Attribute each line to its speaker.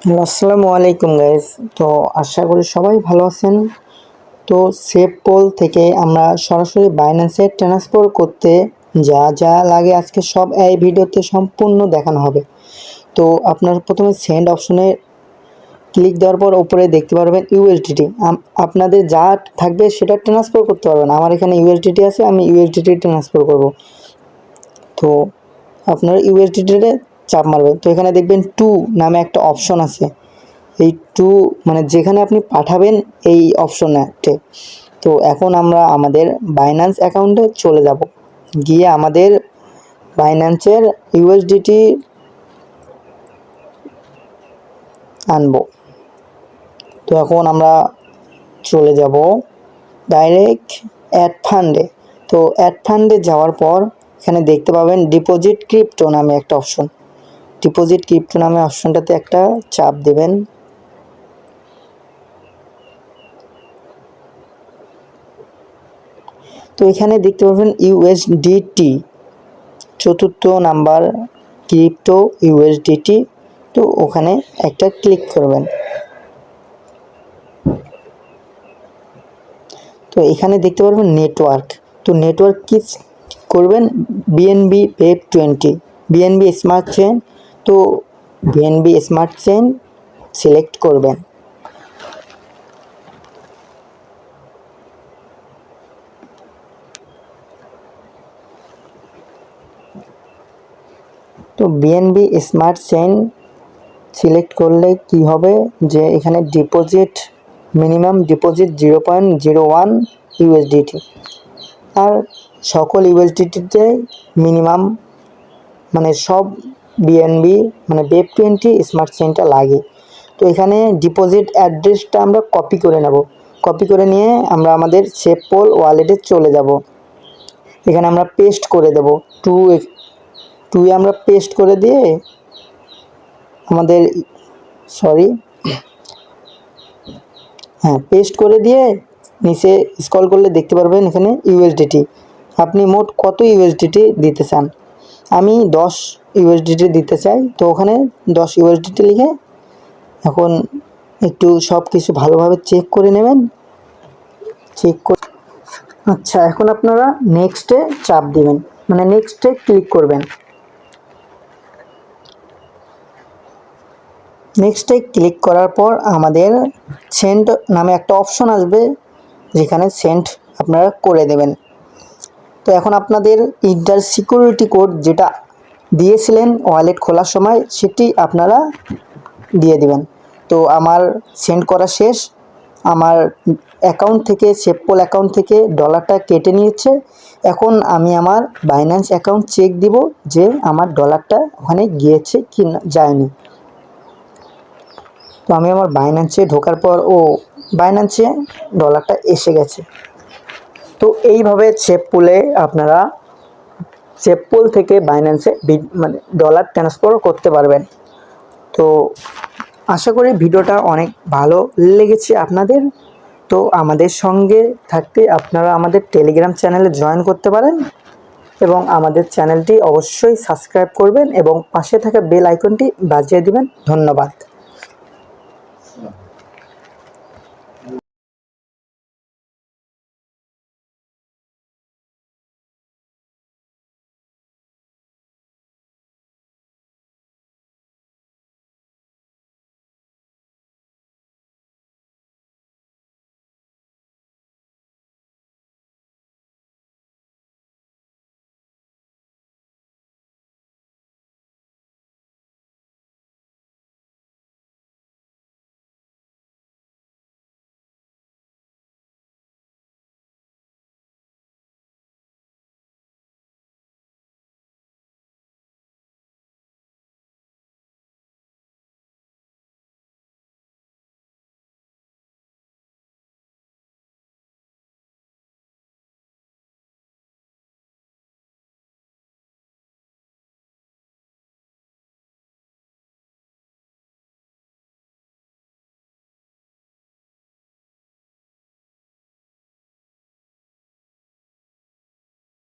Speaker 1: আসসালামু আলাইকুম গাইজ তো আশা করি সবাই ভালো আছেন। তো সেভ পোল থেকে আমরা সরাসরি বাইন্যান্সে ট্রান্সফার করতে যা যা লাগে আজকে সব এই ভিডিওতে সম্পূর্ণ দেখানো হবে। তো আপনার প্রথমে সেন্ড অপশনে ক্লিক দেওয়ার পর ওপরে দেখতে পারবেন ইউএসডিটি আপনাদের যা থাকবে সেটা ট্রান্সফার করতে পারবেন। আমার এখানে ইউএসডিটি আছে, আমি ইউএসডিটি ট্রান্সফার করব। তো আপনার ইউএসডিটিতে চাপ মারবেন। তো এখানে দেখবেন টু নামে একটা অপশন আছে। এই টু মানে যেখানে আপনি পাঠাবেন এই অপশনেতে তো এখন আমরা আমাদের বাইন্যান্স অ্যাকাউন্টে চলে যাব। গিয়ে আমাদের বাইন্যান্সের ইউএসডিটি আনব। তো এখন আমরা চলে যাব ডাইরেক্ট অ্যাড ফান্ডে তো অ্যাড ফান্ডে যাওয়ার পর এখানে দেখতে পাবেন ডিপোজিট ক্রিপ্টো নামে একটা অপশন ডিপোজিট ক্রিপ্টো নামে অপশনটাতে একটা চাপ দেবেন। তো এখানে দেখতে পাবেন ইউএসডিটি চতুর্থ নাম্বার ক্রিপ্টো ইউএসডিটি তো ওখানে একটা ক্লিক করবেন। তো এখানে দেখতে পারবেন নেটওয়ার্ক তো নেটওয়ার্ক কি করবেন? BNB web twenty BNB smart chain তো বিএনবি স্মার্ট চেন সিলেক্ট করবেন। তো বিএনবি স্মার্ট চেন সিলেক্ট করলে কি হবে? যে এখানে deposit minimum deposit zero point zero one USDT আর সকল ইউএসডিটিতে মিনিমাম মানে সব বিএনবি মানে বেব টোয়েন্টি স্মার্ট চেনটা লাগে। তো এখানে ডিপোজিট অ্যাড্রেসটা আমরা কপি করে নেব। কপি করে নিয়ে আমরা আমাদের সেভ পোল ওয়ালেটে চলে যাব। এখানে আমরা পেস্ট করে দেব। টু টুয়ে আমরা পেস্ট করে দিয়ে আমাদের সরি হ্যাঁ পেস্ট করে দিয়ে নিচে স্ক্রল করলে দেখতে পারবেন এখানে ইউএসডিটি আপনি মোট কত ইউএসডিটি দিতে চান? আমি দশ ইউএসডিটি দিতে চাই, তো ওখানে দশ ইউএসডিটি লিখে এখন একটু সব কিছু ভালোভাবে চেক করে নেবেন। চেক করে আচ্ছা এখন আপনারা নেক্সটে চাপ দিবেন মানে নেক্সটে ক্লিক করবেন। নেক্সটে ক্লিক করার পর আমাদের সেন্ট নামে একটা অপশন আসবে, যেখানে সেন্ট আপনারা করে দেবেন। তো এখন আপনাদের ইন্টার সিকিউরিটি কোড যেটা দিয়েছিলেন ওয়ালেট খোলার সময়, সেটি আপনারা দিয়ে দিবেন। তো আমার সেন্ড করা শেষ। আমার অ্যাকাউন্ট থেকে, সেপপোল অ্যাকাউন্ট থেকে ডলারটা কেটে নিয়েছে। এখন আমি আমার বাইন্যান্স অ্যাকাউন্ট চেক দিব যে আমার ডলারটা ওখানে গিয়েছে কি যায়নি। তো আমি আমার বাইন্যান্সে ঢোকার পর ও বাইন্যান্সে ডলারটা এসে গেছে। তো এইভাবে চেপ পুলে আপনারা চেপ পুল থেকে বাইন্যান্সে মানে ডলার ট্রান্সফার করতে পারবেন। তো আশা করি ভিডিওটা অনেক ভালো লেগেছে আপনাদের। তো আমাদের সঙ্গে থাকতে আপনারা আমাদের টেলিগ্রাম চ্যানেলে জয়েন করতে পারেন এবং আমাদের চ্যানেলটি অবশ্যই সাবস্ক্রাইব করবেন এবং পাশে থাকা বেল আইকনটি বাজিয়ে দিবেন। ধন্যবাদ।